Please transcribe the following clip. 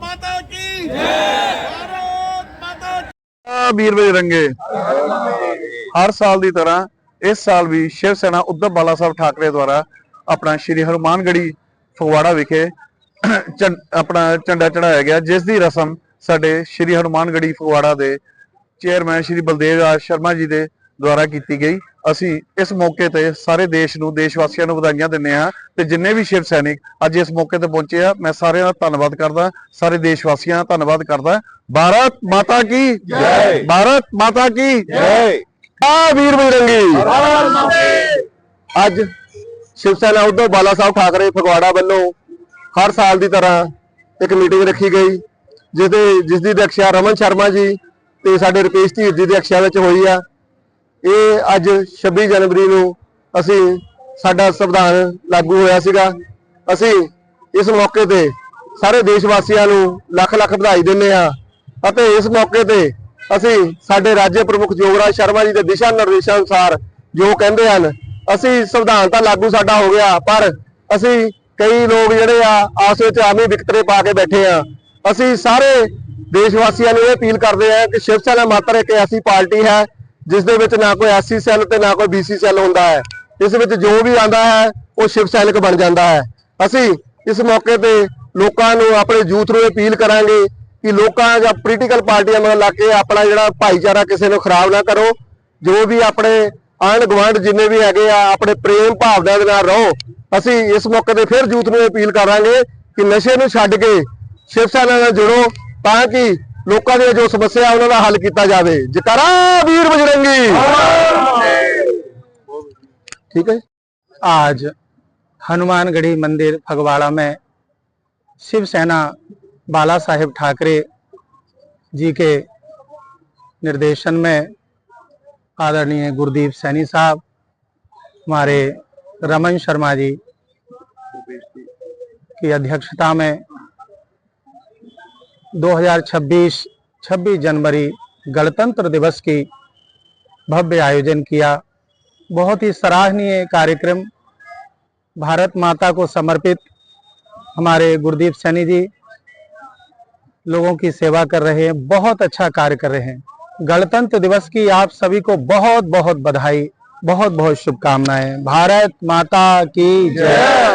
ਮਾਤਾ ਕੀ ਭਾਰਤ ਹਰ ਸਾਲ ਦੀ ਤਰ੍ਹਾਂ ਇਸ ਸਾਲ ਵੀ ਸ਼ਿਵ ਸੈਨਾ ਉद्धਵ ਬਾਲਾ ਸਾਹਿਬ ਠਾਕਰੇ ਦੁਆਰਾ ਆਪਣਾ ਸ਼੍ਰੀ ਹਰਮਾਨਗੜੀ ਫਗਵਾੜਾ ਵਿਖੇ ਆਪਣਾ ਝੰਡਾ ਚੜਾਇਆ ਗਿਆ, ਜਿਸ ਦੀ ਰਸਮ ਸਾਡੇ ਸ਼੍ਰੀ ਹਰਮਾਨਗੜੀ ਫਗਵਾੜਾ ਦੇ ਚੇਅਰਮੈਨ ਸ਼੍ਰੀ ਬਲਦੇਵ ਸ਼ਰਮਾ ਜੀ ਦੇ ਦੁਆਰਾ ਕੀਤੀ ਗਈ। ਅਸੀਂ ਇਸ ਮੌਕੇ ਤੇ ਸਾਰੇ ਦੇਸ਼ ਨੂੰ ਦੇਸ਼ ਵਾਸੀਆਂ ਨੂੰ ਵਧਾਈਆਂ ਦਿੰਦੇ ਹਾਂ ਤੇ ਜਿੰਨੇ ਵੀ ਸ਼ਿਵ ਸੈਨਿਕ ਅੱਜ ਇਸ ਮੌਕੇ ਤੇ ਪਹੁੰਚੇ ਆ ਮੈਂ ਸਾਰਿਆਂ ਦਾ ਧੰਨਵਾਦ ਕਰਦਾ ਸਾਰੇ ਦੇਸ਼ ਵਾਸੀਆਂ ਦਾ ਧੰਨਵਾਦ ਕਰਦਾ। ਭਾਰਤ ਮਾਤਾ ਕੀ? ਜੈ। ਭਾਰਤ ਮਾਤਾ ਕੀ? ਜੈ। ਆ ਵੀਰ ਬਜਰੰਗੀ। ਅੱਜ ਸ਼ਿਵ ਸੈਨਾ ਉद्धਵ ਬਾਲਾ ਸਾਹਿਬ ਠਾਕਰੇ ਫਗਵਾੜਾ ਵੱਲੋਂ ਹਰ ਸਾਲ ਦੀ ਤਰ੍ਹਾਂ ਇੱਕ ਮੀਟਿੰਗ ਰੱਖੀ ਗਈ ਜਿਸ ਦੇ ਜਿਸ ਦੀ ਅਧਿਕਸ਼ਾ ਰਮਨ ਸ਼ਰਮਾ ਜੀ ਤੇ ਸਾਡੇ ਰੁਪੇਸ਼ ਧੀਰ ਜੀ ਦੀ ਅਧਿਕਸ਼ਾ ਵਿੱਚ ਹੋਈ ਆ। ਇਹ ਅੱਜ 26 ਜਨਵਰੀ ਨੂੰ ਅਸੀਂ ਸਾਡਾ ਸੰਵਿਧਾਨ ਲਾਗੂ ਹੋਇਆ ਸੀਗਾ। ਅਸੀਂ ਇਸ ਮੌਕੇ ਤੇ ਸਾਰੇ ਦੇਸ਼ ਵਾਸੀਆਂ ਨੂੰ ਲੱਖ ਲੱਖ ਵਧਾਈ ਦਿੰਦੇ ਆ ਅਤੇ ਇਸ ਮੌਕੇ ਤੇ ਅਸੀਂ ਸਾਡੇ ਰਾਜ ਪ੍ਰਮੁੱਖ ਯੋਗਰਾਜ ਸ਼ਰਮਾ ਜੀ ਦੇ ਦਿਸ਼ਾ ਨਿਰਦੇਸ਼ਾਂ ਅਨੁਸਾਰ ਜੋ ਕਹਿੰਦੇ ਹਨ, ਅਸੀਂ ਸੰਵਿਧਾਨ ਤਾਂ ਲਾਗੂ ਸਾਡਾ ਹੋ ਗਿਆ, ਪਰ ਅਸੀਂ ਕਈ ਲੋਕ ਜਿਹੜੇ ਆ ਆਸ ਵਿੱਚ ਆਮੀ ਵਿਕਤਰੇ ਪਾ ਕੇ ਬੈਠੇ ਆ ਅਸੀਂ ਸਾਰੇ ਦੇਸ਼ ਵਾਸੀਆਂ ਨੂੰ ਇਹ ਅਪੀਲ ਕਰਦੇ ਆ ਕਿ ਸ਼ਿਵ ਸੈਨਾ ਮਾਤਰ ਇੱਕ ਐਸੀ ਪਾਰਟੀ ਹੈ ਜਿਸ ਦੇ ਵਿੱਚ ਨਾ ਕੋਈ ਐਸਸੀ ਸੈੱਲ ਤੇ ਨਾ ਕੋਈ ਬੀਸੀ ਸੈੱਲ ਹੁੰਦਾ ਹੈ। ਇਸ ਵਿੱਚ ਜੋ ਵੀ ਆਂਦਾ ਹੈ, ਉਹ ਸ਼ਿਵ ਸੈਨਿਕ ਬਣ ਜਾਂਦਾ ਹੈ। ਅਸੀਂ ਇਸ ਮੌਕੇ ਤੇ ਲੋਕਾਂ ਨੂੰ ਆਪਣੇ ਯੂਥ ਨੂੰ ਅਪੀਲ ਕਰਾਂਗੇ ਕਿ ਲੋਕਾਂ ਜਾਂ ਪੋਲੀਟੀਕਲ ਪਾਰਟੀਆਂ ਨਾਲ ਲੱਗ ਕੇ ਆਪਣਾ ਜਿਹੜਾ ਭਾਈਚਾਰਾ ਕਿਸੇ ਨੂੰ ਖਰਾਬ ਨਾ ਕਰੋ। ਜੋ ਵੀ ਆਪਣੇ ਆਂਢ ਗੁਆਂਢ ਜਿੰਨੇ ਵੀ ਹੈਗੇ ਆ, ਆਪਣੇ ਪ੍ਰੇਮ ਭਾਵਨਾ ਦੇ ਨਾਲ ਰਹੋ। ਅਸੀਂ ਇਸ ਮੌਕੇ ਤੇ ਫਿਰ ਯੂਥ ਨੂੰ ਅਪੀਲ ਕਰਾਂਗੇ ਕਿ ਨਸ਼ੇ ਨੂੰ ਛੱਡ ਕੇ ਸ਼ਿਵ ਸੈਨਾ ਨਾਲ ਜੁੜੋ ਤਾਂ ਕਿ ਲੋਕਾਂ ਦੀਆਂ ਜੋ ਸਮੱਸਿਆ ਉਹਨਾਂ ਦਾ ਹੱਲ ਕੀਤਾ ਜਾਵੇ ਜਕਾਰਾ ਵੀਰ ਬਜਰੰਗੀ ਠੀਕ ਹੈ आज हनुमानगढ़ी मंदिर फगवाड़ा में शिवसेना बाला साहेब ठाकरे जी के निर्देशन में आदरणीय गुरदीप सैनी साहब हमारे रमन शर्मा जी की अध्यक्षता में 2026 26 जनवरी गणतंत्र दिवस की भव्य आयोजन किया। बहुत ही सराहनीय कार्यक्रम भारत माता को समर्पित हमारे गुरदीप सैनी जी लोगों की सेवा कर रहे हैं, बहुत अच्छा कार्य कर रहे हैं। गणतंत्र दिवस की आप सभी को बहुत बहुत बधाई बहुत बहुत शुभकामनाएँ। भारत माता की जय।